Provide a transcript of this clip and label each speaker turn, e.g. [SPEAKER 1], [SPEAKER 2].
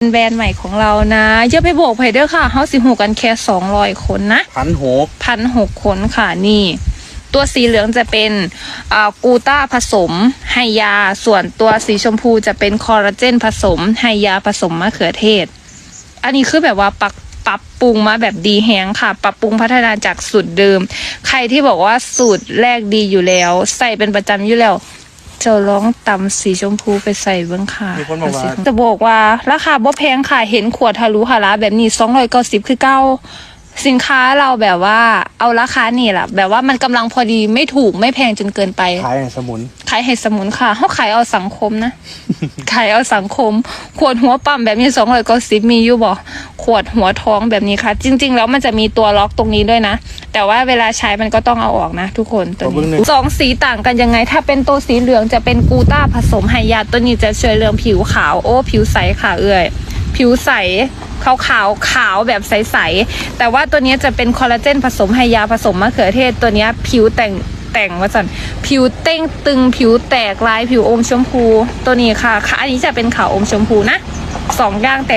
[SPEAKER 1] เป็นแบรนด์ใหม่ของเรานะอย่าไปบอกไผเด้อค่ะเฮาสิหูกันแค่200คนนะ
[SPEAKER 2] พันหก
[SPEAKER 1] พันหกคนค่ะนี่ ตัวสีเหลืองจะเป็นอ่ากูต้าผสมไฮยา ส่วนตัวสีชมพูจะเป็นคอลลาเจนผสมไฮยาผสมมะเขือเทศ อันนี้คือแบบว่าปรับปรับปรุงมาแบบดีแฮงค่ะ ปรับปรุงพัฒนาจากสูตรเดิม ใครที่บอกว่าสูตรแรกดีอยู่แล้ว ใส่เป็นประจำอยู่แล้ว จะลองตำสีชมพูไปใส่เบิ้งค่ะ
[SPEAKER 2] มีคนบอกว่า
[SPEAKER 1] จะบอกว่าราคาบ่แพงค่ะ เห็นขวดทะลุหาระแบบนี้สองร้อยเก้าสิบคือเก้า สินค้าเราแบบว่าเอาราคานี่แหละแบบว่ามันกำลังพอดีไม่ถูกไม่แพงจนเกินไป
[SPEAKER 2] ขายในสมุน
[SPEAKER 1] ขายเห็ดสมุนค่ะเขาขายเอาสังคมนะ ขายเอาสังคม ขวดหัวปั๊มแบบนี้สองร้อยเก้าสิบมีอยู่บ่ขวดหัวท้องแบบนี้ค่ะ จริง ๆ แล้วมันจะมีตัวล็อกตรงนี้ด้วยนะ แต่ว่าเวลาใช้มันก็ต้องเอาออกนะ ทุกคนตัว
[SPEAKER 2] ขอเบิ่งหน่
[SPEAKER 1] นี้
[SPEAKER 2] อย
[SPEAKER 1] สองสีต่างกันยังไง ถ้าเป็นตัวสีเหลืองจะเป็นกูต้าผสมไฮยาตัวนี้จะช่วยเรื่องผิวขาวโอ้ผิวใสค่ะเอ่ยผิวใส ขาวขาวขาวแบบใสๆแต่ว่าตัวนี้จะเป็นคอลลาเจนผสมไฮยาผสมมะเขือเทศตัวนี้ผิวแต่งแต่งว่าสันผิวเต้งตึงผิวแตกลายผิวอมชมพู ตัวนี้ค่ะค่ะอันนี้จะเป็นขาวอมชมพูนะสองย่างแตก